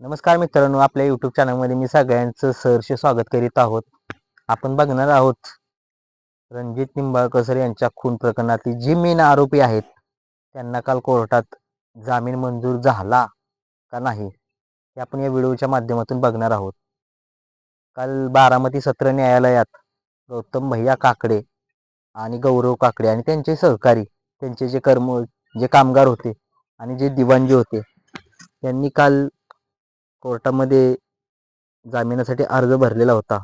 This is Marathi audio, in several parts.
नमस्कार मित्रांनो आपल्या युट्यूब चॅनलमध्ये मी सगळ्यांचं सहर्ष स्वागत करीत आहोत. आपण बघणार आहोत रणजित निंबाळकर सर यांच्या खून प्रकरणातील जी मेन आरोपी आहेत त्यांना काल कोर्टात जामीन मंजूर झाला का नाही हे आपण या व्हिडिओच्या माध्यमातून बघणार आहोत. काल बारामती सत्र न्यायालयात गौतम भैया काकडे आणि गौरव काकडे आणि त्यांचे सहकारी त्यांचे जे कर्म जे कामगार होते आणि जे दिवाणजी होते त्यांनी काल कोर्टामध्ये जामिनासाठी अर्ज भरलेला होता.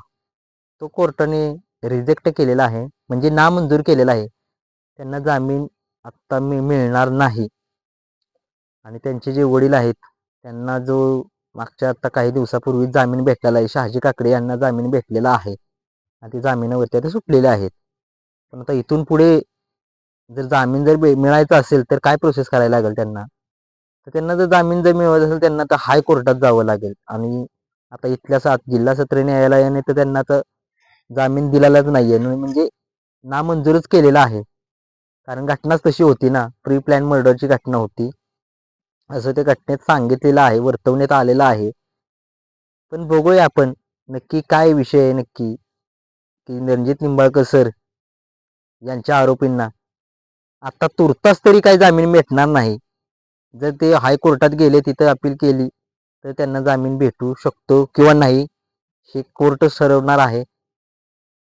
तो कोर्टाने रिजेक्ट केलेला आहे म्हणजे नामंजूर केलेला आहे. त्यांना जामीन आत्ता मी मिळणार नाही. आणि त्यांचे जे वडील आहेत त्यांना जो मागच्या आत्ता काही दिवसापूर्वी जामीन भेटलेला आहे शहाजी काकडे यांना जामीन भेटलेला आहे. आणि ते जामिनावरती आता सुटलेले आहेत. पण आता इथून पुढे जर जामीन जर बे- मिळायचा असेल तर काय प्रोसेस करायला लागेल त्यांना? तर त्यांना जर जामीन जर मिळवत असेल त्यांना तर हायकोर्टात जावं लागेल. आणि आता इथल्या सात जिल्हा सत्र न्यायालयाने तर त्यांना तर जामीन दिलेलाच नाहीये. न- म्हणजे नामंजूरच केलेला आहे. कारण घटनाच तशी होती ना. प्री प्लॅन मर्डरची घटना होती. असं त्या घटनेत सांगितलेलं आहे वर्तवण्यात आलेलं आहे. पण बघूया आपण नक्की काय विषय आहे नक्की? की रणजित निंबाळकर सर यांच्या आरोपींना आता तुर्तास तरी काही जामीन भेटणार नाही. जर ते हायकोर्टात गेले तिथं अपील केली तर त्यांना जामीन भेटू शकतो किंवा नाही हे कोर्ट ठरवणार आहे.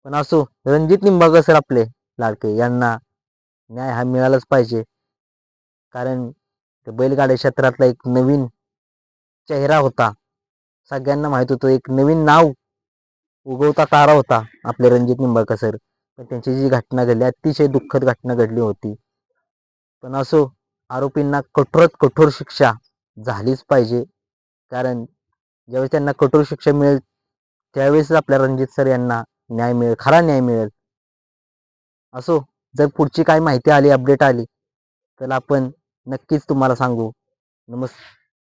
पण असो रणजित निंबाळकर सर आपले लाडके यांना न्याय हा मिळालाच पाहिजे. कारण ते बैलगाड्या क्षेत्रातला एक नवीन चेहरा होता. सगळ्यांना माहीत होतं एक नवीन नाव उगवता तारा होता आपले रणजित निंबाळकर सर पण त्यांची जी घटना घडली अतिशय दुःखद घटना घडली होती. पण असो आरोपींना कठोरात कठोर शिक्षा झालीच पाहिजे. कारण ज्यावेळेस त्यांना कठोर शिक्षा मिळेल त्यावेळेस आपल्या रणजित सर यांना न्याय मिळेल खरा न्याय मिळेल. असो जर पुढची काय माहिती आली अपडेट आली तर आपण नक्कीच तुम्हाला सांगू. नमस्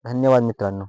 धन्यवाद मित्रांनो.